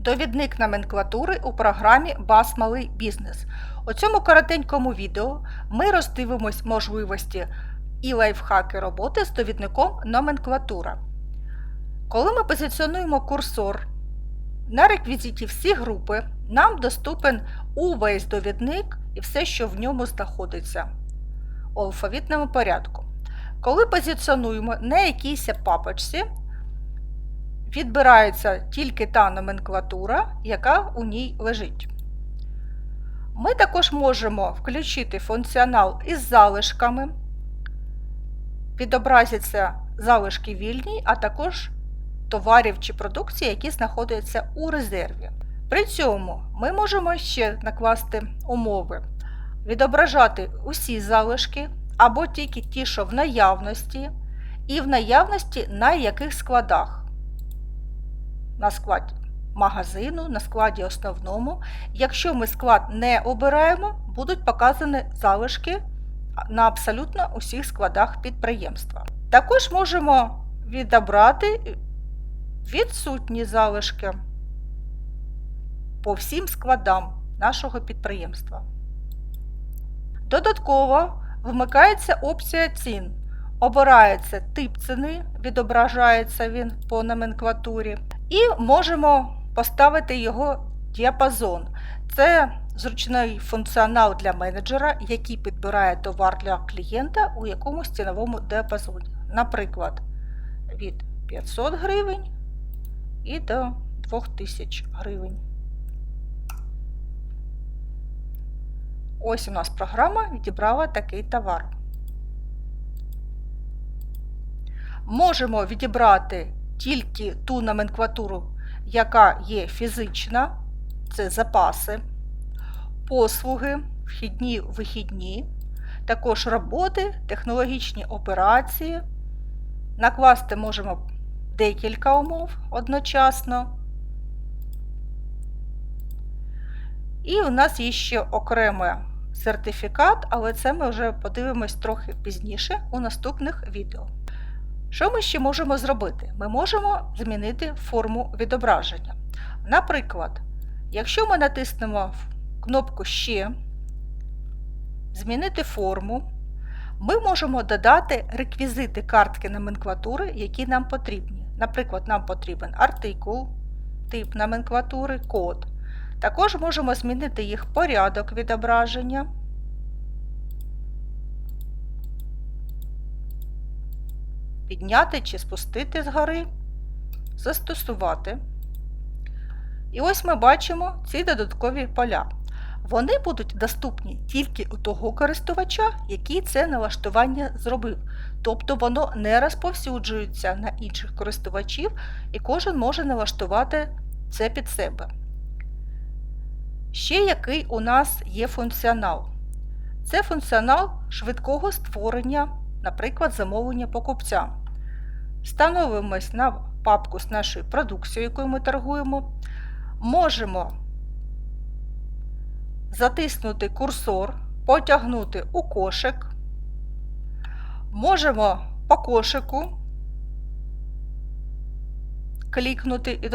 Довідник номенклатури у програмі Бас Малий Бізнес. У цьому коротенькому відео ми роздивимось можливості і лайфхаки роботи з довідником номенклатура. Коли ми позиціонуємо курсор на реквізиті всі групи, нам доступен увесь довідник і все, що в ньому знаходиться у алфавітному порядку. Коли позиціонуємо на якійсь папочці, відбирається тільки та номенклатура, яка у ній лежить. Ми також можемо включити функціонал із залишками, відобразяться залишки вільні, а також товарів чи продукції, які знаходяться у резерві. При цьому ми можемо ще накласти умови, відображати усі залишки або тільки ті, що в наявності, і в наявності на яких складах. На складі магазину, на складі основному. Якщо ми склад не обираємо, будуть показані залишки на абсолютно усіх складах підприємства. Також можемо відобрати відсутні залишки по всім складам нашого підприємства. Додатково вмикається опція цін. Обирається тип ціни, відображається він по номенклатурі, і можемо поставити його діапазон. Це зручний функціонал для менеджера, який підбирає товар для клієнта у якомусь ціновому діапазоні. Наприклад, від 500 гривень і до 2000 гривень. Ось у нас програма відібрала такий товар. Можемо відібрати тільки ту номенклатуру, яка є фізична, це запаси, послуги, вхідні вихідні, також роботи, технологічні операції. Накласти можемо декілька умов одночасно. І у нас є ще окремий сертифікат, але це ми вже подивимось трохи пізніше у наступних відео. Що ми ще можемо зробити? Ми можемо змінити форму відображення. Наприклад, якщо ми натиснемо кнопку Ще, змінити форму, ми можемо додати реквізити картки номенклатури, які нам потрібні. Наприклад, нам потрібен артикул, тип номенклатури, код. Також можемо змінити їх порядок відображення. Підняти чи спустити згори, застосувати. І ось ми бачимо ці додаткові поля. Вони будуть доступні тільки у того користувача, який це налаштування зробив. Тобто воно не розповсюджується на інших користувачів, і кожен може налаштувати це під себе. Ще який у нас є функціонал. Це функціонал швидкого створення, наприклад, замовлення покупця. Становимось на папку з нашою продукцією, якою ми торгуємо. Можемо затиснути курсор, потягнути у кошик. Можемо по кошику клікнути і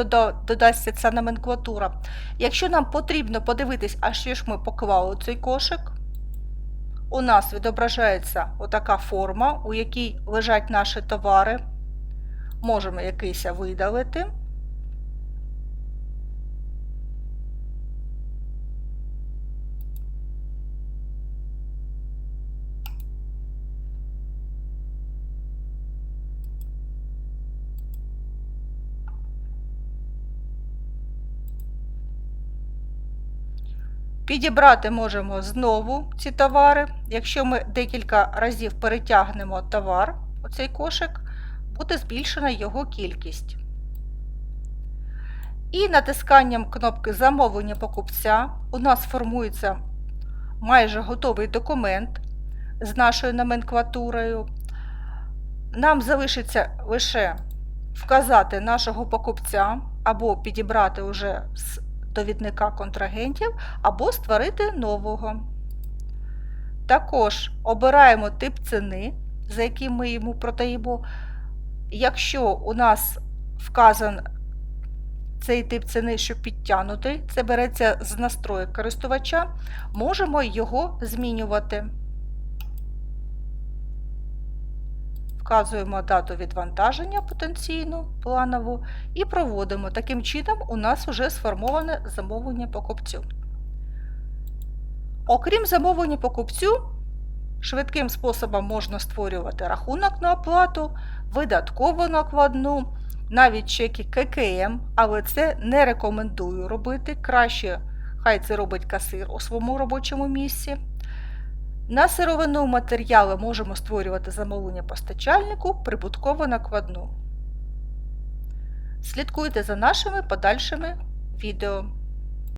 додасться ця номенклатура. Якщо нам потрібно подивитись, а що ж ми поклали цей кошик, у нас відображається отака форма, у якій лежать наші товари. Можемо якийсь видалити. Підібрати можемо знову ці товари. Якщо ми декілька разів перетягнемо товар, оцей кошик, буде збільшена його кількість. І натисканням кнопки Замовлення покупця у нас формується майже готовий документ з нашою номенклатурою. Нам залишиться лише вказати нашого покупця або підібрати вже з довідника контрагентів, або створити нового. Також обираємо тип ціни, за яким ми йому продаємо. Якщо у нас вказан цей тип ціни, що підтягнутий, це береться з настроїк користувача, можемо його змінювати. Вказуємо дату відвантаження потенційну, планову і проводимо. Таким чином у нас вже сформоване замовлення покупцю. Окрім замовлення покупцю, швидким способом можна створювати рахунок на оплату, видаткову накладну, навіть чеки ККМ, але це не рекомендую робити. Краще хай це робить касир у своєму робочому місці. На сировину матеріали можемо створювати замовлення постачальнику, прибуткову накладну. Слідкуйте за нашими подальшими відео.